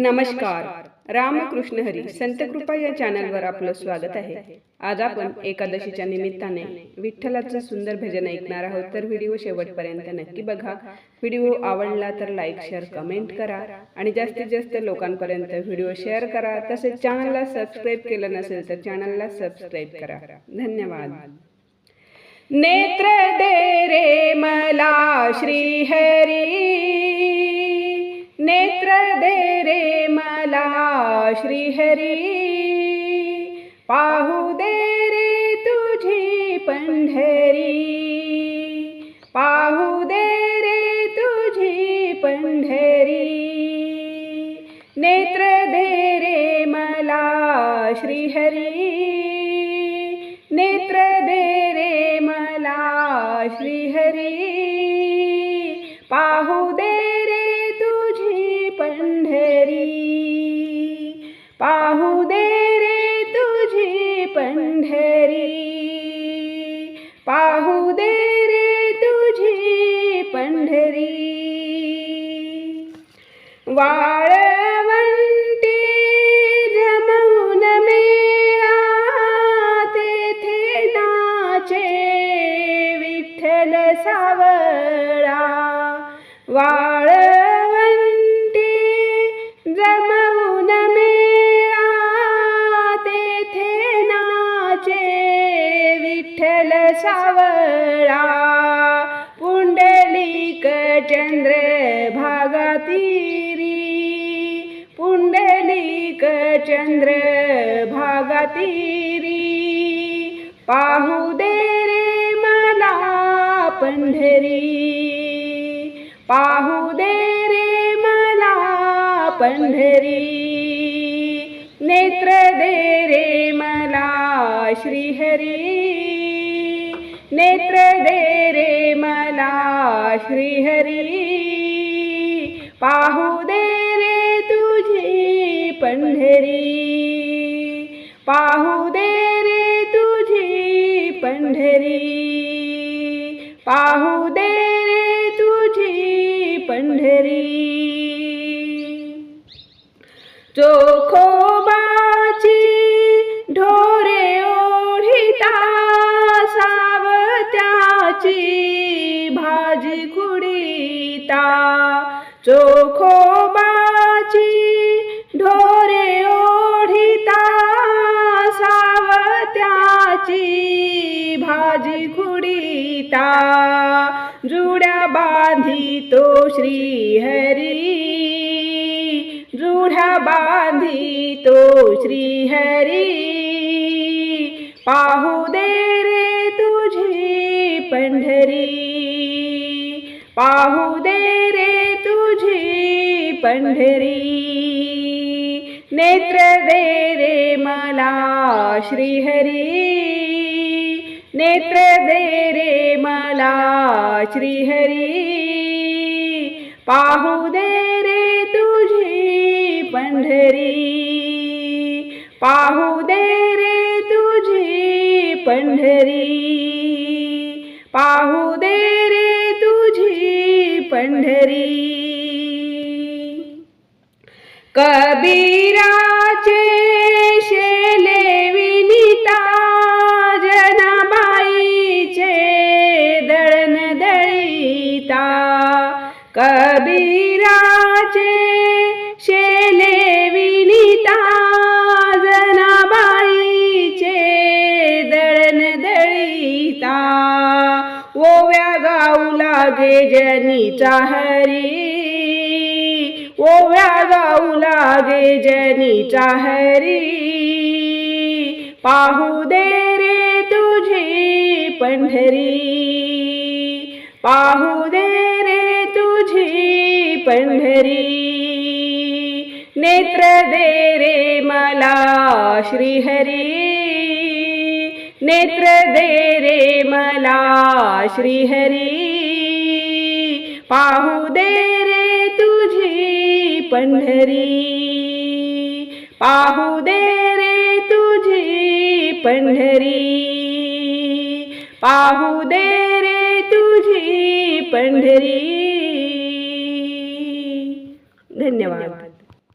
नमस्कार. रामकृष्ण हरी संत कृपा या चॅनलवर आपलं स्वागत आहे. आज आपण एकादशीच्या निमित्ताने विठ्ठलाचं सुंदर भजन ऐकणार आहोत. तर व्हिडिओ शेवटपर्यंत नक्की बघा. व्हिडिओ आवडला तर लाईक शेअर कमेंट करा आणि जास्तीत जास्त लोकांपर्यंत व्हिडिओ शेअर करा. तसेच चॅनलला सबस्क्राईब केलं नसेल तर चॅनलला सबस्क्राईब करा. धन्यवाद. नेत्र दे रे मला श्री हरी श्रीहरी, पाहू दे रे तुझी पंढरी। पाहू दे रे तुझी पंढरी। नेत्र दे रे मला श्रीहरी। नेत्र दे रे मला श्रीहरी। पाहू दे पाहू दे रे तुझी पंढरी. वाळवंटी जमून मेळा तेथे नाचे विठ्ठल सावळा. वाळवंटी सावळा. पुंडलिक चंद्र भागातीरी. पुंडलिक चंद्र भागातीरी. पाहू दे रे मला पंढरी. पाहू दे रे मला पंढरी. नेत्र दे रे मला श्रीहरी. नेत्र दे रे मला श्रीहरी। पाहू दे रे तुझी पंढरी। पाहू दे रे तुझी पंढरी। पाहू दे रे तुझी पंढरी। चोखोबाची सावत्याची भाजी खुडीता चोखोबाची ढोरे ओढिता सावत्याची भाजी खुडीता जुड्या बांधितो श्रीहरी जुढा बांधितो श्रीहरी पाहू दे रे तुझी पंढरी पाहू दे रे तुझी पंढरी। नेत्र दे रे मला श्रीहरी। नेत्र दे रे मला श्रीहरी। पाहू दे रे तुझी पंढरी। पाहू दे रे तुझी पंढरी। पाहू दे रे तुझी पंढरी. कबीराचे शेले विनिता जनाबाईचे दळण दळीता कबीर लागे जनीचा हरी ओव्या गाऊ लागे जनीचा हरी पाहू दे रे तुझी पंढरी, पाहू दे रे तुझी पंढरी। नेत्र दे रे मला श्रीहरी, नेत्र दे रे मला श्रीहरी। पाहू दे रे तुझी पंढरी. पाहू दे रे तुझी पंढरी. पाहू दे रे तुझी पंढरी. धन्यवाद.